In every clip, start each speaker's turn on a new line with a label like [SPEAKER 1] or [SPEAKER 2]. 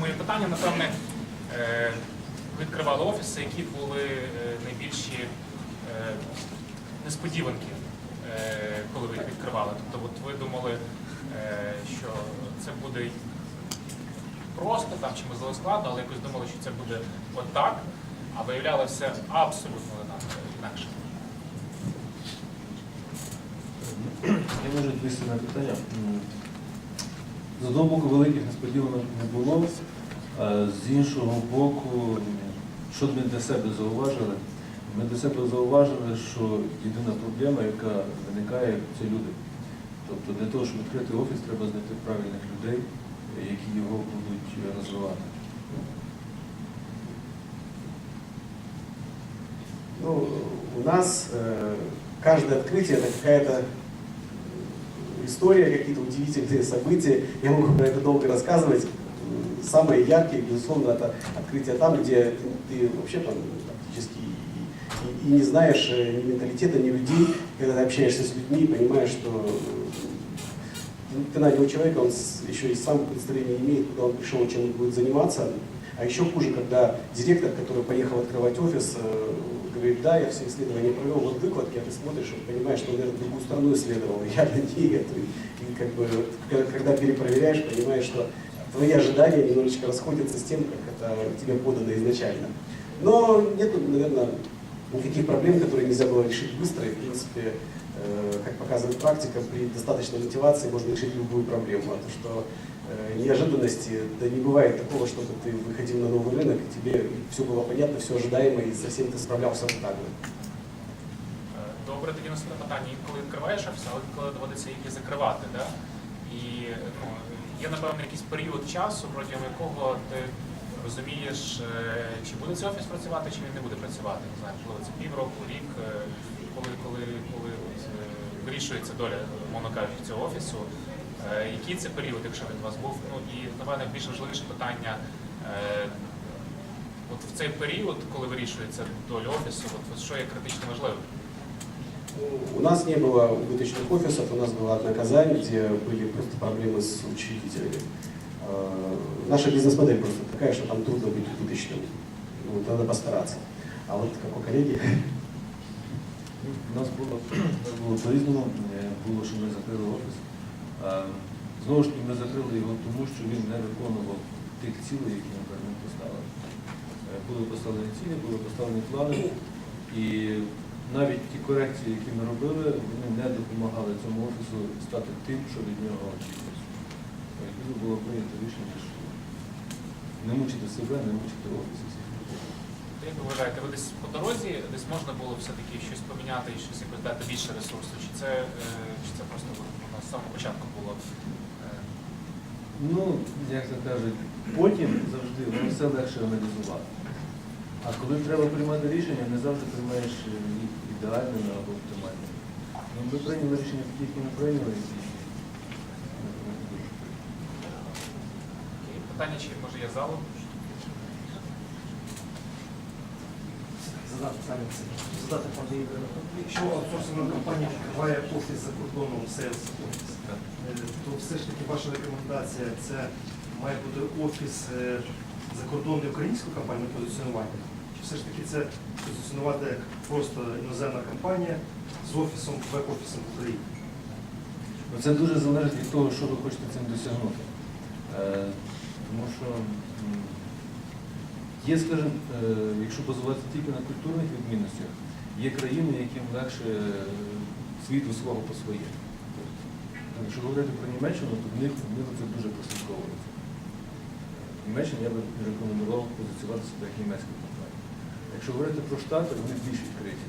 [SPEAKER 1] моє питання, напевне, е, відкривали офіси, які були е, найбільші е, несподіванки, коли ви їх відкривали. Тобто, от ви думали, що це буде просто там чи можливо складно, але якось думали, що це буде отак, а виявлялося абсолютно інакше.
[SPEAKER 2] Я можу відповісти на питання. М, З одного боку, великих несподіванок не було, а з іншого боку, м, що ми для себе зауважили? Ми для себе зауважили, що єдина проблема, яка виникає, це люди. Тобто для того, щоб відкрити офіс, треба знайти правильних людей, які його будуть розвивати.
[SPEAKER 3] Ну, у нас э, каждое открытие это какая-то история, какие-то удивительные события. Я могу про это долго рассказывать. Самые яркие, безусловно, это открытие там, где ты, ты вообще там практически и, и- и не знаешь э, ни менталитета, ни людей, когда ты общаешься с людьми, понимаешь, что э, ты нанял человека, он еще и сам представления не имеет, куда он пришел, чем он будет заниматься. А еще хуже, когда директор, который поехал открывать офис, э, говорит, да, я все исследования провел, вот выкладки, а ты смотришь и понимаешь, что он, наверное, другую страну исследовал, я на не эту. И как бы, когда перепроверяешь, понимаешь, что твои ожидания немножечко расходятся с тем, как это тебе подано изначально. Но нет, наверное, никаких проблем, которые нельзя было решить быстро, и, в принципе, э, как показывает практика, при достаточной мотивации можно решить любую проблему. А то, что неожиданности, да не бывает такого, чтобы ты выходил на новый рынок, и тебе все было понятно, все ожидаемо, и со всем ты справлялся вот так вот.
[SPEAKER 1] Е, Добре, тоді наступне питання. Інколи відкриваєш офіс, але коли доводиться їх і закривати, да? І ну, є, напевно, якийсь період часу, протягом якого ти розумієш, е, чи буде цей офіс працювати, чи він не буде працювати. Не знаю, можливо, це півроку, рік, е, коли, коли, коли от, е, вирішується доля, мовно кажучи, цього офісу. Е, Який це період, якщо він у вас був? Ну і напевно більш важливіше питання. е, От в цей період, коли вирішується доля офісу, от, от що є критично важливим?
[SPEAKER 3] У нас не было убыточных офисов, у нас была одна Казань, где были просто проблемы с учредителями. Э, Наша бизнес-модель просто такая, что там трудно быть убыточным. Ну, вот надо постараться. А вот как у коллеги,
[SPEAKER 2] У нас було, у нас було по-різному, Е, було, що ми закрили офіс. Знову ж таки, ми закрили його тому, що він не виконував тих цілей, які ми перед ним поставили. Е, Були поставлені цілі, були поставлені плани, і навіть ті корекції, які ми робили, вони не допомагали цьому офісу стати тим, що від нього очікується. Е, було прийнято рішення, що не мучити себе, не мучити офіс. і всіх людей.
[SPEAKER 1] Як ви вважаєте, ви десь по дорозі, десь можна було все-таки щось поміняти і щось якось дати більше ресурсу? Чи це, е, чи це просто воно з самого початку було? е,
[SPEAKER 2] Ну, як це кажуть, потім завжди воно все легше аналізувати. А коли треба приймати рішення, не завжди приймаєш їх ідеальними або оптимальними. Ну, ми прийняли рішення такі, які ми прийняли,
[SPEAKER 1] Окей. Питання, чи може є залу?
[SPEAKER 4] Задати пане Ігоре. Якщо аутсорсинга компанія відкриває офіс за кордоном, сейлс офіс, е, то все ж таки ваша рекомендація це має бути офіс е, закордонної української компанії позиціонування? Чи все ж таки це позиціонувати як просто іноземна компанія з офісом, бек-офісом в Україні?
[SPEAKER 2] Ну, Це дуже залежить від того, що ви хочете цим досягнути. Е, Тому що є, скажімо, е, якщо базуватися тільки на культурних відмінностях, є країни, яким легше е, світу свого по своє. Якщо говорити про Німеччину, то в них, в них це дуже прослідковується. В Німеччині я би рекомендував позиціювати себе як німецька компанія. Якщо говорити про Штати, вони більш відкриті.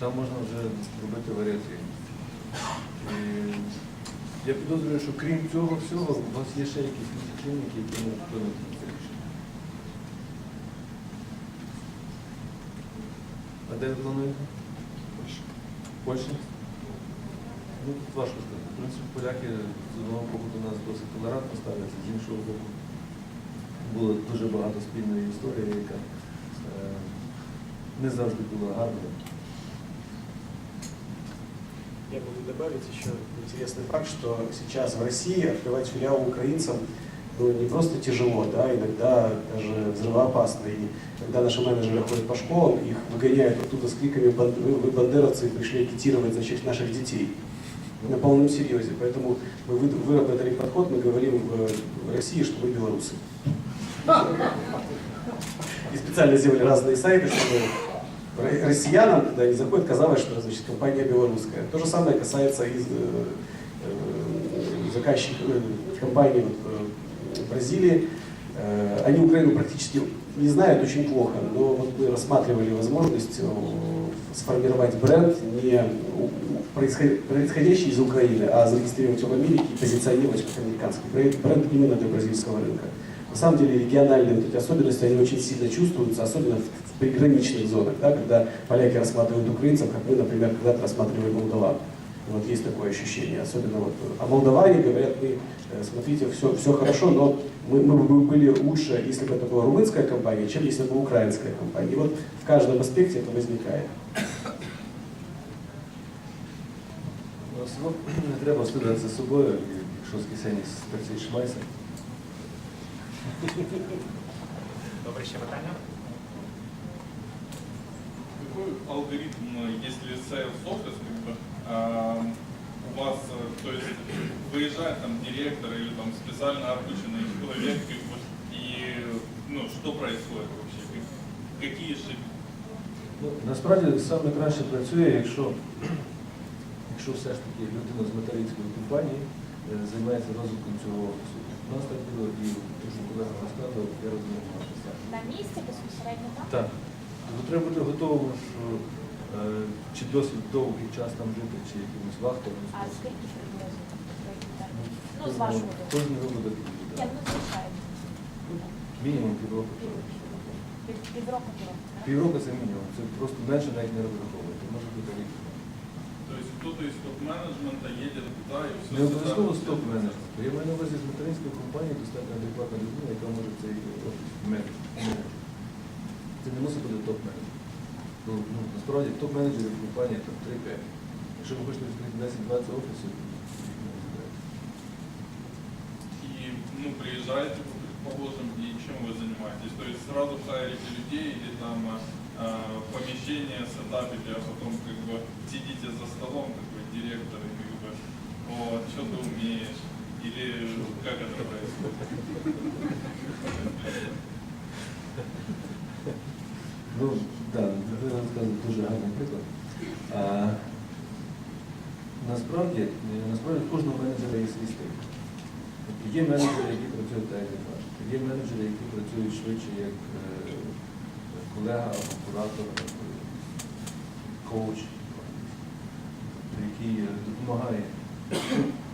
[SPEAKER 2] Там можна вже робити варіації. Я підозрюю, що крім цього всього, у вас є ще якісь чинники, які можуть вплинути на це де ви плануєте? Польща? Ну, тут важко сказати. В принципі, поляки з одного боку до нас досить толерантно ставляться, з іншого боку було дуже багато спільної історії, яка е, не завжди була гарною.
[SPEAKER 3] я могу добавить еще интересный факт, что сейчас в России открывать филиал украинцам ну, не просто тяжело, да, иногда даже взрывоопасно. И когда наши менеджеры ходят по школам, их выгоняют оттуда с криками «Бан- «Вы бандеровцы и пришли агитировать значит, наших детей». На полном серьезе. Поэтому мы вы- выработали подход, мы говорим в, России, что мы белорусы. И специально сделали разные сайты, чтобы ро- россиянам, когда они заходят, казалось, что значит, компания белорусская. То же самое касается из э, э, заказчиков э, компаний вот, в Бразилии. Э, Они Украину практически не знают очень плохо, но вот мы рассматривали возможность э, сформировать бренд, не происходящий из Украины, а зарегистрировать его в Америке и позиционировать как американский бренд, именно для бразильского рынка. На самом деле региональные вот эти особенности, они очень сильно чувствуются, особенно в приграничных зонах, да, когда поляки рассматривают украинцев, как мы, например, когда-то рассматривали молдаван. Вот есть такое ощущение, особенно вот, а молдаване говорят, мы, э, смотрите, все, все хорошо, но мы, мы бы были лучше, если бы это была румынская компания, чем если бы украинская компания. И вот в каждом аспекте это возникает.
[SPEAKER 2] Ну, село не треба слідувати за собою, і якщо з кисені працює шмайся.
[SPEAKER 1] Добре, ще питання?
[SPEAKER 5] Какой алгоритм, э, если sales office, как бы, а, у вас, э, то есть выезжает там директор или там специально обученный человек, как бы, и ну, что происходит вообще? Как- Какие шаги?
[SPEAKER 2] Ну, насправді саме краще працює, якщо, якщо все ж таки людина з материнської компанії е, займається розвитком цього офісу. У нас так було і те, що колега розказував, я розумію написав.
[SPEAKER 6] На місці безпосередньо там?
[SPEAKER 2] Так. Тобто треба бути готовим, що е, чи досить довгий час там жити, чи якимось вахтом.
[SPEAKER 6] А скільки приблизно такий термін? Ну, з вашого.
[SPEAKER 2] Кожен випадок
[SPEAKER 6] Ні, ну звичайно.
[SPEAKER 2] Мінімум півроку.
[SPEAKER 6] Пів- Півроку півроку.
[SPEAKER 2] Півроку це мінімум. Це просто менше навіть не розраховувати. Може бути рік.
[SPEAKER 5] То есть кто-то из топ-менеджмента едет туда и все
[SPEAKER 2] Не обов'язково стоп менеджер. Я маю на увазі з материнської компанії достатньо адекватна людина, яка може цей офіс менеджер. Це не мусить бути топ-менеджер. Бо, Ну, насправді топ-менеджерів в компанії там 3-5. Якщо ви хочете відкрити 10-20 офісів, їх не розглядаєте.
[SPEAKER 5] И ну, приезжаете, вы, предположим, и чем вы занимаетесь? То есть сразу хайрите людей или там а, а, помещение сетапите, а потом как бы сидите за столом, как бы директор, и как бы, вот, что ты умеешь? Или как это происходит?
[SPEAKER 2] Ну, так, ви розказали дуже гарний приклад. А, насправді, насправді кожного менеджера є свій стиль. Тобто є менеджери, які працюють так, як ви. Є менеджери, які працюють швидше як е, колега або куратор, або коуч, тобто, який допомагає.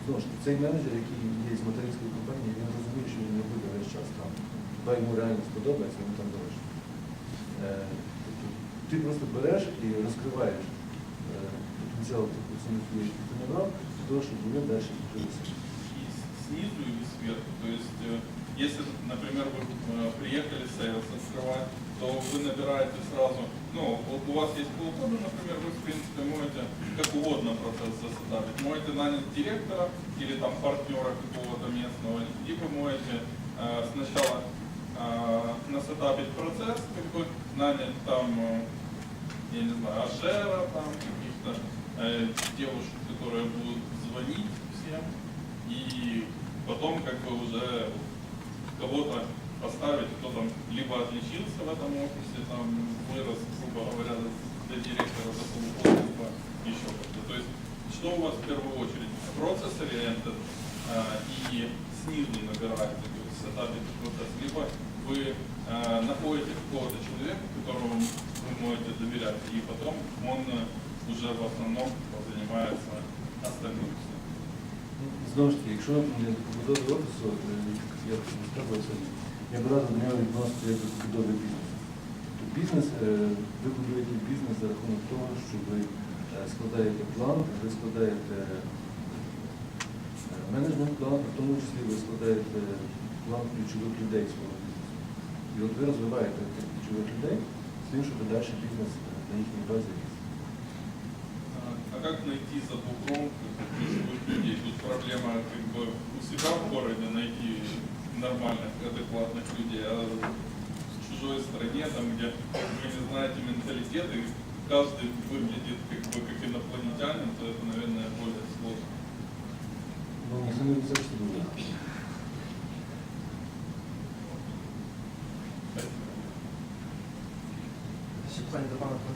[SPEAKER 2] Знову ж цей менеджер, який є з материнської компанії, він розуміє, що він не буде весь час там. Хіба йому реально сподобається, він там залишиться. Е, тобто Ти просто береш і розкриваєш е, потенціал тих працівників, яких ти набрав, для того, щоб вони далі вчилися.
[SPEAKER 5] И с- снизу или сверху? То есть, э, если, например, вы э, приехали сейлс открывать, то вы набираете сразу, ну, вот у вас есть полгода, например, вы, в принципе, можете как угодно процесс засетапить. Можете нанять директора или там партнера какого-то местного, либо можете э, сначала э, насетапить процесс, как бы нанять там, э, я не знаю, ашера, там каких-то э, девушек, которые будут звонить всем, и потом как бы уже кого-то поставить, кто там либо отличился в этом офисе, там вырос, грубо говоря, до директора, до полугода, либо еще как-то. То есть, что у вас в первую очередь? Процесс ориентед и снизу есть сетапите процесс, либо вы э, находите какого-то человека, которому вы можете доверять, и потом он э, уже в основном занимается остальным. всем.
[SPEAKER 2] Ну, Знову ж таки, якщо не до побудови офісу, е, як я сказав сьогодні, я б радив до нього відносити як до побудови бізнесу. Тобто бізнес, е, ви будуєте бізнес за рахунок того, що ви е, складаєте план, ви складаєте е, менеджмент план, в тому числі ви складаєте план ключових людей свого бізнесу. І от ви розвиваєте тих ключових людей з тим, щоб далі бізнес е, на їхній базі ріс.
[SPEAKER 5] А а как найти за бугром как бы, ключевых людей? Тут проблема как бы у себя в городе найти нормальных, адекватных людей, а в чужой стране, там, где вы не знаете менталитет, и каждый выглядит как бы как инопланетянин, то это, наверное, более сложно.
[SPEAKER 2] Ну, никто не знает, что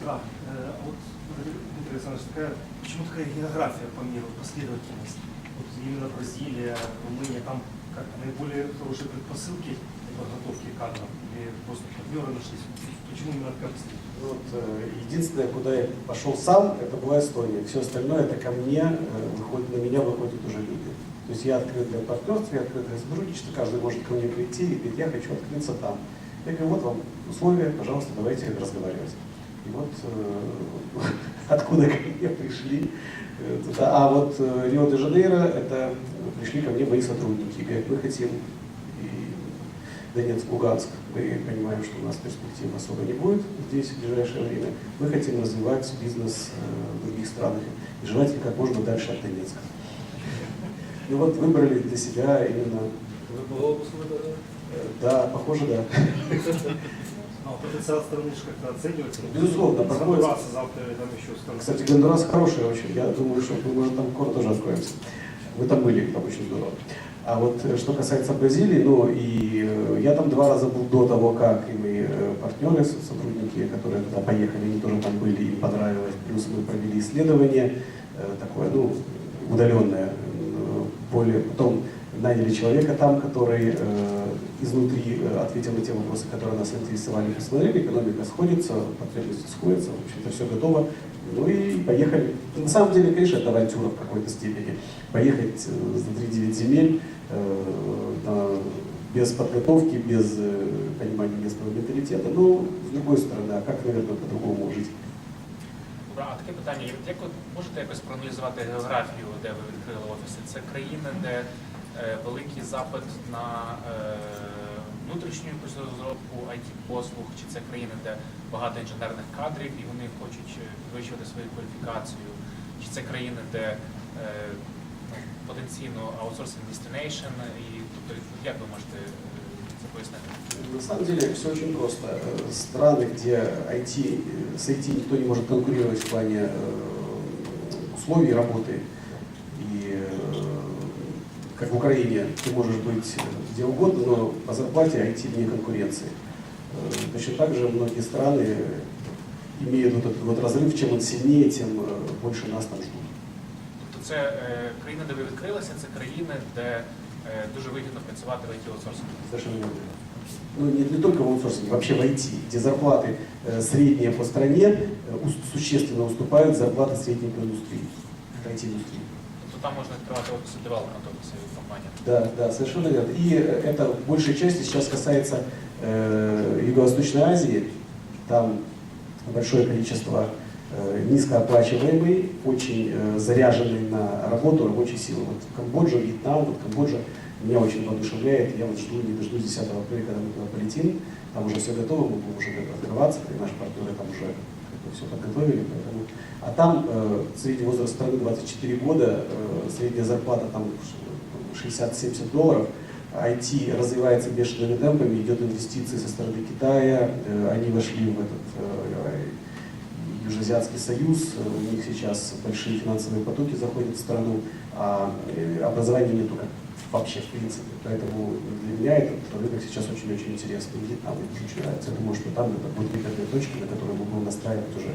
[SPEAKER 4] Дмитра. Э, Вот, Дмитрий Александрович, такая, почему такая география по миру, последовательность? Вот именно Бразилия, Румыния, там как наиболее хорошие предпосылки для подготовки кадров? Или просто партнеры нашлись? Почему именно последовательность?
[SPEAKER 3] Вот, э, единственное, куда я пошел сам, это была Эстония. Все остальное, это ко мне, э, выходит, на меня выходят уже люди. То есть я открыт для партнерства, я открыт для сотрудничества, каждый может ко мне прийти и говорить, я хочу открыться там. Я говорю, вот вам условия, пожалуйста, давайте разговаривать. И вот э, откуда ко мне пришли. э, туда. А вот э, Рио-де-Жанейро, это пришли ко мне мои сотрудники. Говорят, мы хотим и Донецк, Луганск, мы понимаем, что у нас перспектив особо не будет здесь в ближайшее время. Мы хотим развивать бизнес в других странах, и желательно как можно дальше от Донецка. И вот выбрали для себя именно, э, да, похоже, да.
[SPEAKER 4] Потенциал страны же как-то оценивается?
[SPEAKER 3] Безусловно, проходит.
[SPEAKER 4] Завтра там еще страны.
[SPEAKER 3] Кстати, Гондурас хороший очень. Я думаю, что мы, может, там скоро тоже откроемся. Вы там были, там очень здорово. А вот э, что касается Бразилии, ну и э, я там два раза был до того, как и мои э, партнеры, со- сотрудники, которые туда поехали, они тоже там были, им понравилось. Плюс мы провели исследование такое, ну, удаленное, более потом наняли человека там, который э, изнутри э, ответил на те вопросы, которые нас интересовали, посмотрели, экономика сходится, потребности сходятся, в общем-то все готово. Ну и поехали. На самом деле, конечно, это авантюра в какой-то степени. Поехать э, за 3-9 земель э, на- без подготовки, без э, понимания местного менталитета. Но, с другой стороны, а как, наверное, по-другому жить?
[SPEAKER 1] Добре, а таке питання, як ви можете якось проаналізувати географію, де ви відкрили офіси? Це країни, де е, великий запит на е, внутрішню якусь розробку IT-послуг, чи це країни, де багато інженерних кадрів і вони хочуть е, підвищувати свою кваліфікацію, чи це країни, де е, ну, потенційно outsourcing destination, і тобто як ви можете е, це пояснити?
[SPEAKER 3] На самом деле все очень просто. Э, Страны, где IT, э, с IT никто не может конкурировать в плане э, условий работы. И э, как в Украине, ты можешь быть где угодно, но по зарплате IT вне конкуренции. Э, Точно так же многие страны имеют вот этот вот разрыв, чем он сильнее, тем э, больше нас там ждут.
[SPEAKER 1] Тобто це е, країни, де ви відкрилися, це країни, де е, дуже вигідно працювати в IT-аутсорсингу.
[SPEAKER 3] Совершенно верно. Ну, не, не только в аутсорсинге, вообще в IT, где зарплаты э, средние по стране э, ус- существенно уступают зарплаты средней по индустрии, IT-индустрии.
[SPEAKER 1] Тобто там можна відкривати офіси девелопмент офіси компанії.
[SPEAKER 3] Да, да, совершенно верно. И э, это в большей части сейчас касается э, Юго-Восточной Азии. Там большое количество э, низкооплачиваемой, очень э, заряженной на работу рабочей силы. Вот Камбоджа, Вьетнам, вот Камбоджа меня очень воодушевляет. Я вот жду, не дождусь 10 апреля, когда мы туда полетим. Там уже все готово, мы будем уже открываться, и наши партнеры там уже все подготовили. Поэтому... А там э, средний возраст страны 24 года, э, средняя зарплата там 60-70 долларов, IT развивается бешеными темпами, идет инвестиции со стороны Китая, э, они вошли в этот э, Южноазиатский союз, э, у них сейчас большие финансовые потоки заходят в страну, а э, образования нету как вообще в принципе. Поэтому для меня этот рынок сейчас очень-очень интересный. Вьетнам мне тоже очень нравится. Я думаю, что там это будут выгодные точки, на которые мы будем настраивать уже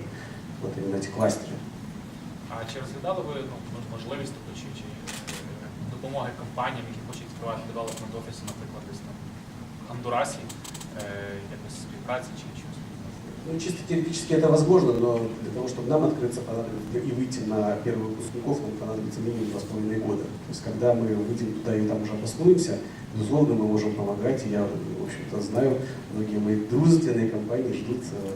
[SPEAKER 3] вот именно эти кластеры.
[SPEAKER 1] А чи розглядали ви ну, мож- можливість тобто, чи, чи е, допомоги компаніям, які хочуть відкривати девелопмент офіси, наприклад, десь там в Хондурасі, е, якось співпраці чи чогось?
[SPEAKER 3] Ну, чисто теоретически это возможно, но для того, чтобы нам открыться понадобится, и выйти на первых выпускников, нам понадобится минимум два с половиной года. То есть, когда мы выйдем туда и там уже обоснуемся, безусловно, мы можем помогать. И я, в общем-то, знаю, многие мои дружественные компании ждут э,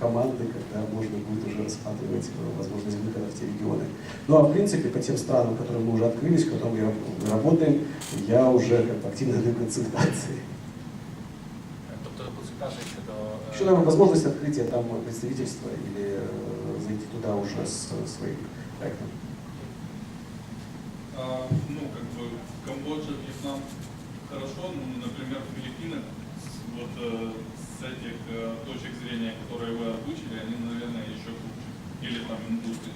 [SPEAKER 3] команды, когда можно будет уже рассматривать э, возможность выхода в те регионы. Ну, а в принципе, по тем странам, которые мы уже открылись, в которых мы раб- работаем, я уже как активно даю консультации.
[SPEAKER 1] Е, Тобто консультації
[SPEAKER 3] Еще, наверное, возможность открытия там представительства или э, зайти туда уже с своим проектом.
[SPEAKER 5] А, ну, как бы Камбоджа, Вьетнам, хорошо, ну, например, Филиппины, вот э, с этих э, точек зрения, которые вы озвучили, они, наверное, еще круче. Или там индустрия.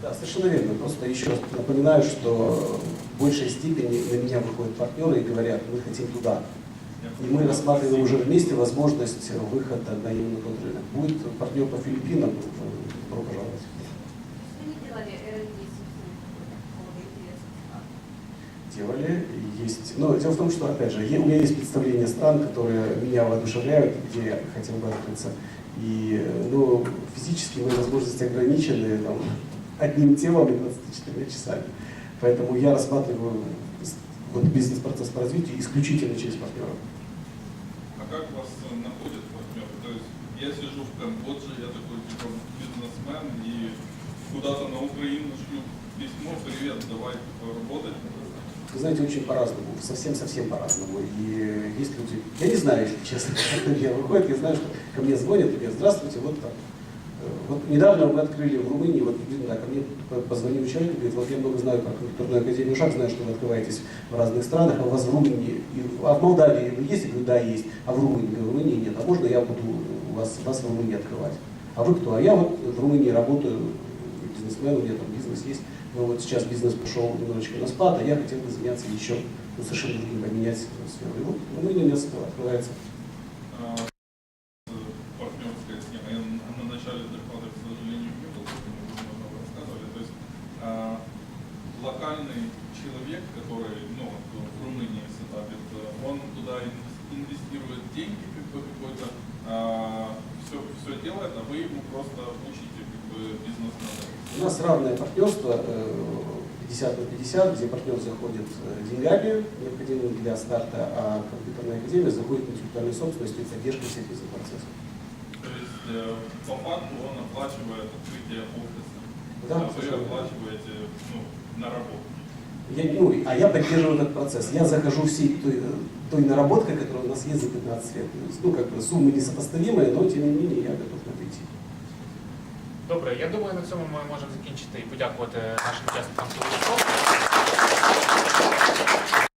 [SPEAKER 3] Да, совершенно верно. Просто еще раз напоминаю, что в большей степени на меня выходят партнеры и говорят, мы хотим туда. И мы рассматриваем уже вместе возможность выхода на именно тот рынок. Будет партнер по Филиппинам, э, добро пожаловать.
[SPEAKER 6] Не делали.
[SPEAKER 3] Есть. Но дело в том, что, опять же, у меня есть представление стран, которые меня воодушевляют, где я хотел бы открыться. И э, ну, физически мои возможности ограничены там, одним телом и 24 часами. Поэтому я рассматриваю с- вот, бизнес-процесс по развитию исключительно через партнеров.
[SPEAKER 5] Как вас э, находят партнеры? То есть я сижу в Камбодже, я такой типа бизнесмен и куда-то на Украину шлю письмо, привет, давай работать.
[SPEAKER 3] Вы знаете, очень по-разному, совсем-совсем по-разному. И есть люди, я не знаю, если честно, как ко мне выходят, я знаю, что ко мне звонят и говорят, здравствуйте, вот так. Вот недавно мы открыли в Румынии, вот да, ко мне по- позвонил человек, говорит, вот я много знаю про культурную академию ШАГ, знаю, что вы открываетесь в разных странах, а у вас в Румынии, а в Молдавии есть? Я говорю, да, есть, а в Румынии, в Румынии нет, а можно я буду вас, вас в Румынии открывать? А вы кто? А я вот в Румынии работаю, бизнесмен, у меня там бизнес есть, но вот сейчас бизнес пошел немножечко на спад, а я хотел бы заняться еще ну, совершенно другим, поменять сферу. И вот в Румынии у меня открывается.
[SPEAKER 5] А, э, партнерская схема. Я на на начале доклада, к сожалению, не был, поэтому вы много рассказывали. То есть а, локальный человек, который ну, вот в Румынии сетапит, э, он туда инвес- инвестирует деньги как бы какой-то, все, все делает, а вы ему просто учите как бы бизнес-модель.
[SPEAKER 3] У нас равное партнерство э, 50 на 50, где партнер заходит э, деньгами, необходимыми для старта, а компьютерная академия заходит интеллектуальной собственностью и поддержкой всех бизнес-процессов.
[SPEAKER 5] То есть э, по факту он оплачивает открытие офиса,
[SPEAKER 3] Да,
[SPEAKER 5] а вы оплачиваете ну, на работу.
[SPEAKER 3] Я, ну, а я поддерживаю этот процесс. Я захожу всей той, той наработкой, которая у нас есть за 15 лет. То есть, ну, как бы суммы несопоставимые, но тем не менее я готов на это идти.
[SPEAKER 1] Добре, я думаю, на цьому ми можемо закінчити і подякувати нашим учасникам. どうぞ。